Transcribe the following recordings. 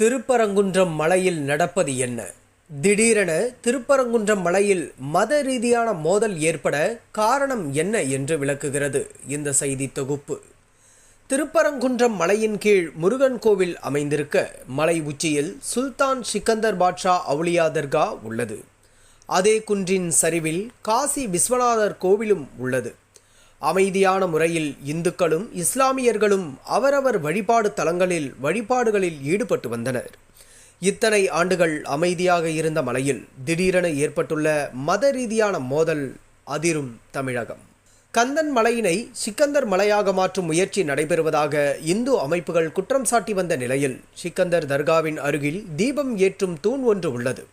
திருப்பரங்குன்றம் மலையில் நடப்பது என்ன? திடீரென திருப்பரங்குன்றம் மலையில் மத ரீதியான மோதல் ஏற்பட காரணம் என்ன என்று விளக்குகிறது இந்த செய்தி தொகுப்பு. திருப்பரங்குன்றம் மலையின் கீழ் முருகன் கோவில் அமைந்திருக்க மலை உச்சியில் சுல்தான் சிக்கந்தர் பாட்ஷா அவுளியா தர்கா உள்ளது. அதே குன்றின் சரிவில் காசி விஸ்வநாதர் கோவிலும் உள்ளது. அமைதியான முறையில் இந்துக்களும் இஸ்லாமியர்களும் அவரவர் வழிபாடு தலங்களில் வழிபாடுகளில் ஈடுபட்டு வந்தனர். இத்தனை ஆண்டுகள் அமைதியாக இருந்த மலையில் திடீரென ஏற்பட்டுள்ள மத ரீதியான மோதல் அதிரும் தமிழகம். கந்தன் மலையினை சிக்கந்தர் மலையாக மாற்றும் முயற்சி நடைபெறுவதாக இந்து அமைப்புகள் குற்றம் சாட்டி வந்த நிலையில் சிக்கந்தர் தர்காவின் அருகில் தீபம் ஏற்றும் தூண் ஒன்று உள்ளது.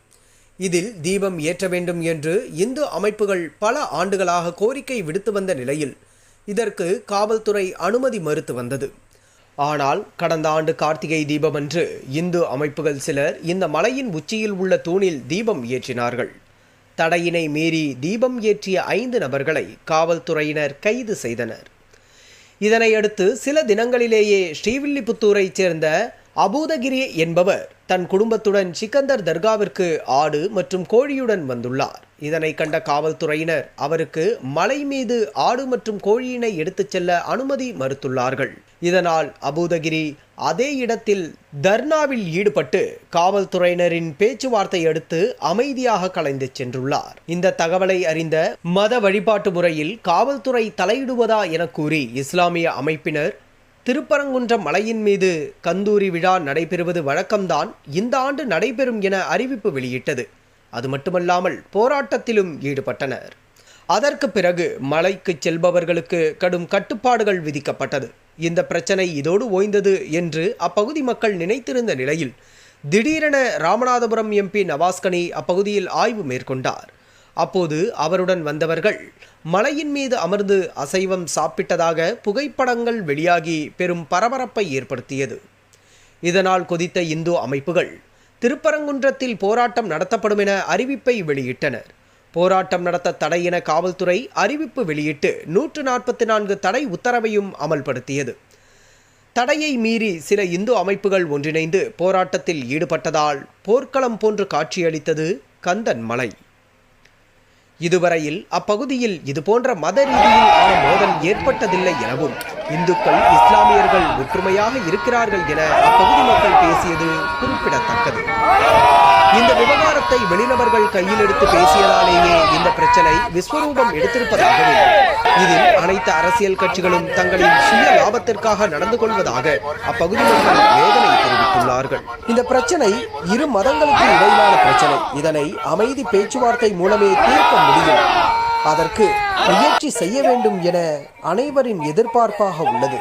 இதில் தீபம் ஏற்ற வேண்டும் என்று இந்து அமைப்புகள் பல ஆண்டுகளாக கோரிக்கை விடுத்து வந்த நிலையில் இதற்கு காவல்துறை அனுமதி மறுத்து வந்தது. ஆனால் கடந்த ஆண்டு கார்த்திகை தீபமன்று இந்து அமைப்புகள் சிலர் இந்த மலையின் உச்சியில் உள்ள தூணில் தீபம் ஏற்றினார்கள். தடையினை மீறி தீபம் ஏற்றிய ஐந்து நபர்களை காவல்துறையினர் கைது செய்தனர். இதனையடுத்து சில தினங்களிலேயே ஸ்ரீவில்லிபுத்தூரைச் சேர்ந்த அபூதகிரி என்பவர் தன் குடும்பத்துடன் சிக்கந்தர் தர்காவிற்கு ஆடு மற்றும் கோழியுடன் வந்துள்ளார். இதனை கண்ட காவல்துறையினர் அவருக்கு மலை மீது ஆடு மற்றும் கோழியினை எடுத்துச் செல்ல அனுமதி மறுத்துள்ளார்கள். இதனால் அபூதகிரி அதே இடத்தில் தர்ணாவில் ஈடுபட்டு காவல்துறையினரின் பேச்சுவார்த்தை அடுத்து அமைதியாக கலைந்து சென்றுள்ளார். இந்த தகவலை அறிந்த மத வழிபாட்டு முறையில் காவல்துறை தலையிடுவதா என கூறி இஸ்லாமிய அமைப்பினர் திருப்பரங்குன்றம் மலையின் மீது கந்தூரி விழா நடைபெறுவது வழக்கம்தான் இந்த ஆண்டு நடைபெறும் என அறிவிப்பு வெளியிட்டது. அது மட்டுமல்லாமல் போராட்டத்திலும் ஈடுபட்டனர். அதற்கு பிறகு மலைக்கு செல்பவர்களுக்கு கடும் கட்டுப்பாடுகள் விதிக்கப்பட்டது. இந்த பிரச்சனை இதோடு ஓய்ந்தது என்று அப்பகுதி மக்கள் நினைத்திருந்த நிலையில் திடீரென ராமநாதபுரம் எம்பி நவாஸ்கனி அப்பகுதியில் ஆய்வு மேற்கொண்டார். அப்போது அவருடன் வந்தவர்கள் மலையின் மீது அமர்ந்து அசைவம் சாப்பிட்டதாக புகைப்படங்கள் வெளியாகி பெரும் பரபரப்பை ஏற்படுத்தியது. இதனால் கொதித்த இந்து அமைப்புகள் திருப்பரங்குன்றத்தில் போராட்டம் நடத்தப்படும் என அறிவிப்பை வெளியிட்டனர். போராட்டம் நடத்த தடை என காவல்துறை அறிவிப்பு வெளியிட்டு நூற்று நாற்பத்தி நான்கு தடை உத்தரவையும் அமல்படுத்தியது. தடையை மீறி சில இந்து அமைப்புகள் ஒன்றிணைந்து போராட்டத்தில் ஈடுபட்டதால் போர்க்களம் போன்று காட்சியளித்தது கந்தன் மலை. இதுவரையில் அப்பகுதியில் இதுபோன்ற மத ரீதியில் மோதல் ஏற்பட்டதில்லை எனவும் இந்துக்கள் இஸ்லாமியர்கள் ஒற்றுமையாக இருக்கிறார்கள் என அப்பகுதி மக்கள் பேசியது குறிப்பிடத்தக்கது. இந்த விவகாரத்தை வெளிநபர்கள் கையில் எடுத்து பேசியதாலேயே இந்த பிரச்சனை விஸ்வரூபம் எடுத்திருப்பதாகவும் இதில் அனைத்து அரசியல் கட்சிகளும் தங்களின் சுய லாபத்திற்காக நடந்து கொள்வதாக அப்பகுதி மக்கள் வேதனை தெரிவித்துள்ளார்கள். இந்த பிரச்சனை இரு மதங்களுக்கு இடையிலான பிரச்சனை. இதனை அமைதி பேச்சுவார்த்தை மூலமே தீர்க்க முடியும். அதற்கு முயற்சி செய்ய வேண்டும் என அனைவரின் எதிர்பார்ப்பாக உள்ளது.